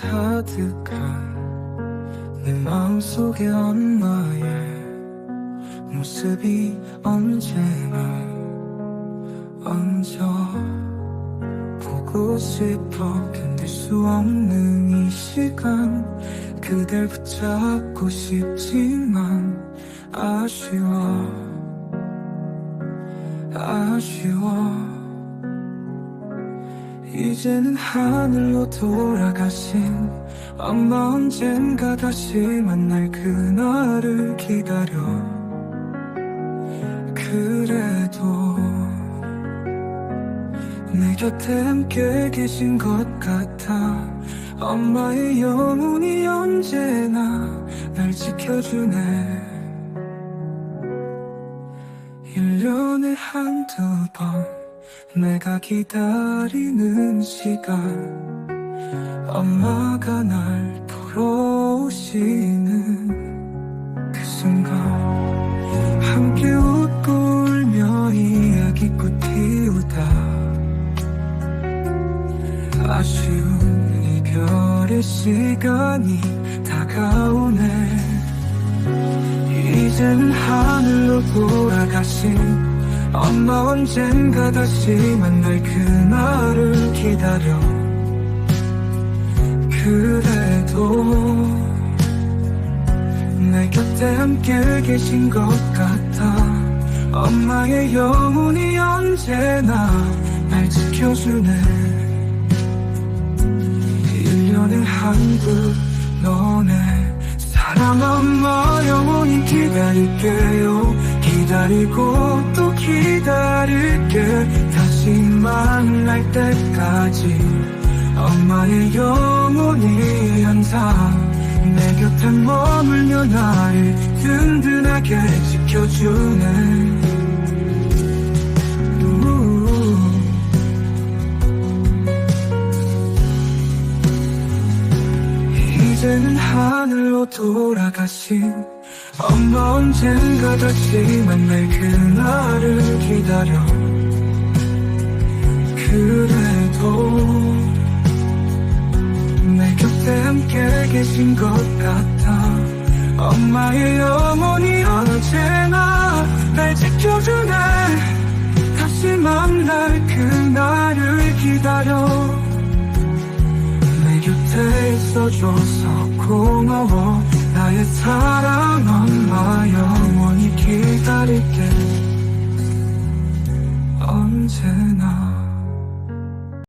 가득한 내 마음속에 엄마의 모습이 언제나 얹어 보고 싶어 견딜 수 없는 이 시간. 그댈 붙잡고 싶지만 아쉬워 아쉬워 이제는 하늘로 돌아가신 엄마 언젠가 다시 만날 그날을 기다려. 그래도 내 곁에 함께 계신 것 같아. 엄마의 영혼이 언제나 날 지켜주네. 1년에 한두 번 내가 기다리는 시간 엄마가 날 보러 오시는 그 순간 함께 웃고 울며 이야기꽃 피우다. 아쉬운 이별의 시간이 다가오네. 이제는 하늘로 돌아가신 엄마 언젠가 다시 만날 그날을 기다려. 그래도 내 곁에 함께 계신 것 같아. 엄마의 영혼이 언제나 날 지켜주네. 1년에 한두 너네. 사랑 엄마 영원히 기다릴게요. 기다리고 또 기다릴게 다시 만날 때까지 엄마의 영원히 항상 내 곁에 머물며 나를 든든하게 지켜주네 우. 이제는 하늘로 돌아가신 엄마 언젠가 다시 만날 그날을 기다려. 그래도 내 곁에 함께 계신 것 같아. 엄마의 영혼이 언제나 날 지켜주네. 다시 만날 그날을 기다려. 내 곁에 있어줘서 고마워. 나의 사랑 엄마 영원히 기다릴게